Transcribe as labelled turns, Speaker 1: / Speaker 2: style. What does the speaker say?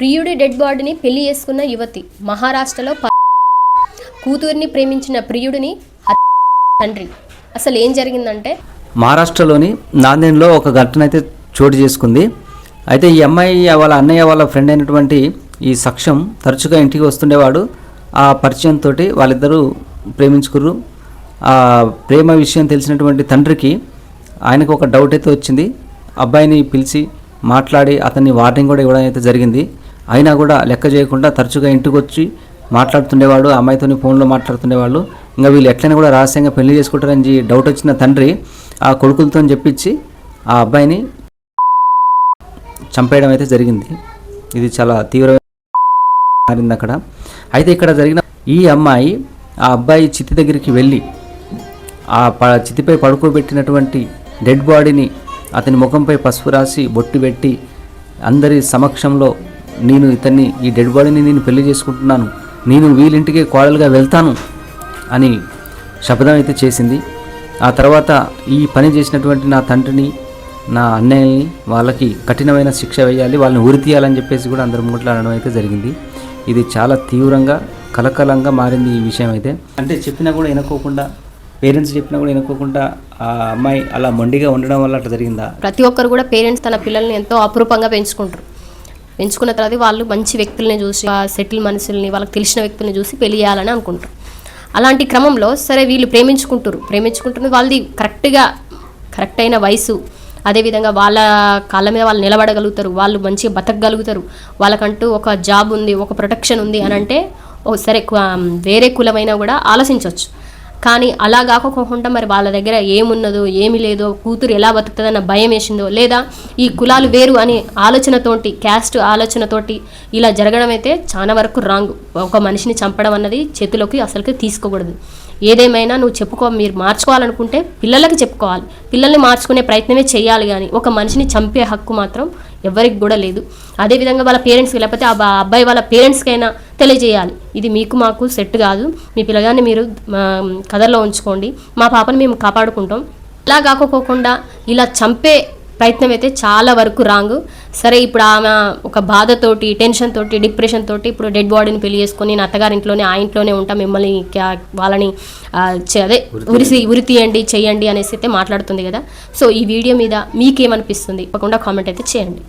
Speaker 1: ప్రియుడి dead బాడీని పెళ్ళి చేసుకున్న యువతి. మహారాష్ట్రలో కూతురిని ప్రేమించిన ప్రియుడిని తండ్రి. అసలు ఏం జరిగిందంటే?
Speaker 2: మహారాష్ట్రలోని నాందేడ్లో ఒక ఘటన అయితే చోటు చేసుకుంది. అయితే ఈ అమ్మాయి వాళ్ళ అన్నయ్య వాళ్ళ ఫ్రెండ్ అయినటువంటి ఈ సక్షం తరచుగా ఇంటికి వస్తుండేవాడు. ఆ పరిచయంతో వాళ్ళిద్దరూ ప్రేమించుకుర్రు. ఆ ప్రేమ విషయం తెలిసినటువంటి తండ్రికి ఆయనకు ఒక డౌట్ అయితే వచ్చింది. అబ్బాయిని పిలిచి మాట్లాడి అతన్ని వార్నింగ్ కూడా ఇవ్వడం అయితే జరిగింది. అయినా కూడా లెక్క చేయకుండా తరచుగా ఇంటికి వచ్చి మాట్లాడుతుండేవాడు ఆ అమ్మాయితోని ఫోన్లో మాట్లాడుతుండేవాళ్ళు. ఇంకా వీళ్ళు ఎట్లయినా కూడా రహస్యంగా పెళ్ళి చేసుకుంటారని డౌట్ వచ్చిన తండ్రి ఆ కొడుకులతో చెప్పించి ఆ అబ్బాయిని చంపేయడం అయితే జరిగింది. ఇది చాలా తీవ్రమైన మారింది అక్కడ. అయితే ఇక్కడ జరిగిన ఈ అమ్మాయి ఆ అబ్బాయి చితి దగ్గరికి వెళ్ళి ఆ ప చితిపై పడుకోబెట్టినటువంటి డెడ్ బాడీని అతని ముఖంపై పసుపు రాసి బొట్టు పెట్టి అందరి సమక్షంలో నేను ఇతన్ని ఈ డెడ్ బాడీని నేను పెళ్ళి చేసుకుంటున్నాను. నేను వీళ్ళింటికి కోడలుగా వెళ్తాను అని శపథం అయితే చేసింది. ఆ తర్వాత ఈ పని చేసినటువంటి నా తండ్రిని నా అన్నయ్యని వాళ్ళకి కఠినమైన శిక్ష వేయాలి వాళ్ళని ఉరి తీయాలని చెప్పేసి కూడా అందరు ముట్లాడడం అయితే జరిగింది. ఇది చాలా తీవ్రంగా కలకలంగా మారింది ఈ విషయం అయితే. అంటే చెప్పినా కూడా వినుకోకుండా పేరెంట్స్ చెప్పినా కూడా వినుకోకుండా ఆ అమ్మాయి అలా మొండిగా ఉండడం వల్ల అట్లా జరిగిందా?
Speaker 1: ప్రతి ఒక్కరు కూడా పేరెంట్స్ తన పిల్లల్ని ఎంతో అపురూపంగా పెంచుకుంటారు. ఎంచుకున్న తర్వాత వాళ్ళు మంచి వ్యక్తుల్ని చూసి సెటిల్ మనుషుల్ని వాళ్ళకి తెలిసిన వ్యక్తుల్ని చూసి పెళ్ళి చేయాలని అనుకుంటారు. అలాంటి క్రమంలో సరే వీళ్ళు ప్రేమించుకుంటారు ప్రేమించుకుంటున్నది వాళ్ళది కరెక్ట్గా కరెక్ట్ అయిన వయసు అదేవిధంగా వాళ్ళ కాళ్ళ మీద వాళ్ళు నిలబడగలుగుతారు. వాళ్ళు మంచిగా బతకగలుగుతారు. వాళ్ళకంటూ ఒక జాబ్ ఉంది ఒక ప్రొటెక్షన్ ఉంది అని అంటే ఓ సరే వేరే కులమైనా కూడా ఆలోచించవచ్చు కానీ అలా కాకుండా మరి వాళ్ళ దగ్గర ఏమున్నదో ఏమి లేదో కూతురు ఎలా బతుకుతుందన్న భయం వేసిందో లేదా ఈ కులాలు వేరు అనే ఆలోచనతోటి క్యాస్ట్ ఆలోచనతోటి ఇలా జరగడం అయితే చాలా వరకు రాంగ్. ఒక మనిషిని చంపడం అన్నది చేతిలోకి అసలుకి తీసుకోకూడదు. ఏదేమైనా నువ్వు చెప్పుకో మీరు మార్చుకోవాలనుకుంటే పిల్లలకి చెప్పుకోవాలి. పిల్లల్ని మార్చుకునే ప్రయత్నమే చేయాలి కానీ ఒక మనిషిని చంపే హక్కు మాత్రం ఎవరికి కూడా లేదు. అదేవిధంగా వాళ్ళ పేరెంట్స్కి లేకపోతే ఆ అబ్బాయి వాళ్ళ పేరెంట్స్కైనా తెలియజేయాలి. ఇది మీకు మాకు సెట్ కాదు. మీ పిల్లగాన్ని మీరు కథల్లో ఉంచుకోండి. మా పాపని మేము కాపాడుకుంటాం. అలా కాకపోకుండా ఇలా చంపే ప్రయత్నం అయితే చాలా వరకు రాంగ్. సరే ఇప్పుడు ఆమె ఒక బాధతోటి టెన్షన్ తోటి డిప్రెషన్ తోటి ఇప్పుడు డెడ్ బాడీని పెళ్ళి చేసుకొని నేను అత్తగారింట్లోనే ఆ ఇంట్లోనే ఉంటా మిమ్మల్ని వాళ్ళని అదే ఉరిసి ఉరి తీయండి చేయండి అనేసి అయితే మాట్లాడుతుంది కదా. సో ఈ వీడియో మీద మీకేమనిపిస్తుంది? తప్పకుండా కామెంట్ అయితే చేయండి.